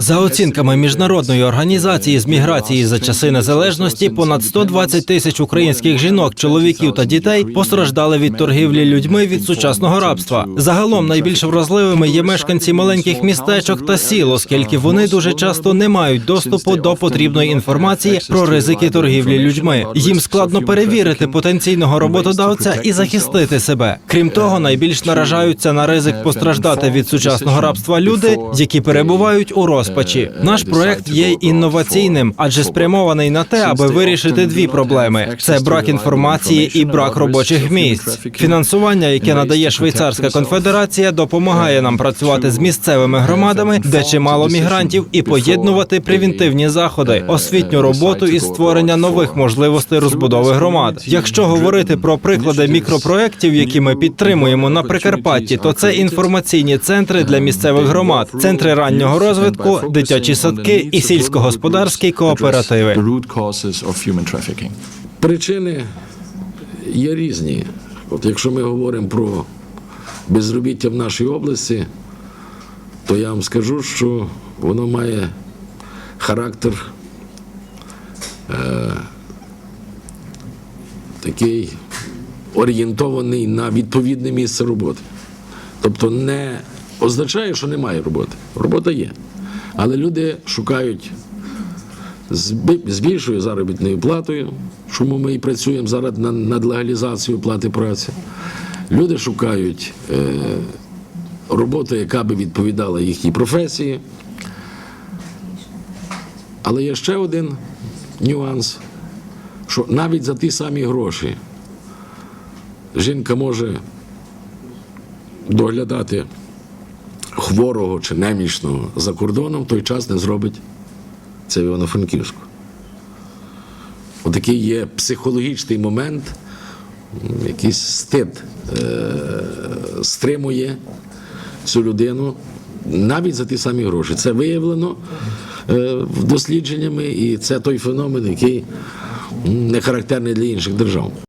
За оцінками міжнародної організації з міграції за часи незалежності, понад 120 тисяч українських жінок, чоловіків та дітей постраждали від торгівлі людьми від сучасного рабства. Загалом найбільш вразливими є мешканці маленьких містечок та сіл, оскільки вони дуже часто не мають доступу до потрібної інформації про ризики торгівлі людьми. Їм складно перевірити потенційного роботодавця і захистити себе. Крім того, найбільш наражаються на ризик постраждати від сучасного рабства люди, які перебувають у розпачі. Наш проект є інноваційним, адже спрямований на те, аби вирішити дві проблеми: це брак інформації і брак робочих місць. Фінансування, яке надає Швейцарська конфедерація, допомагає нам працювати з місцевими громадами, де чимало мігрантів, і поєднувати превентивні заходи, освітню роботу і створення нових можливостей розбудови громад. Якщо говорити про приклади мікропроєктів, які ми підтримуємо на Прикарпатті, то це інформаційні центри для місцевих громад, центри раннього розвитку, дитячі садки і сільськогосподарські кооперативи. Причини є різні. От якщо ми говоримо про безробіття в нашій області, то я вам скажу, що воно має характер е, такий орієнтований на відповідне місце роботи. Тобто не означає, що немає роботи. Робота є. Але люди шукають з більшою заробітною платою, чому ми і працюємо зараз на- над легалізацією плати праці. Люди шукають е, роботу, яка би відповідала їхній професії. Але є ще один нюанс, що навіть за ті самі гроші жінка може доглядати хворого чи немічного за кордоном, в той час не зробить це в Івано-Франківську. Отакий є психологічний момент, якийсь стид е- стримує цю людину навіть за ті самі гроші. Це виявлено е- дослідженнями, і це той феномен, який не характерний для інших держав.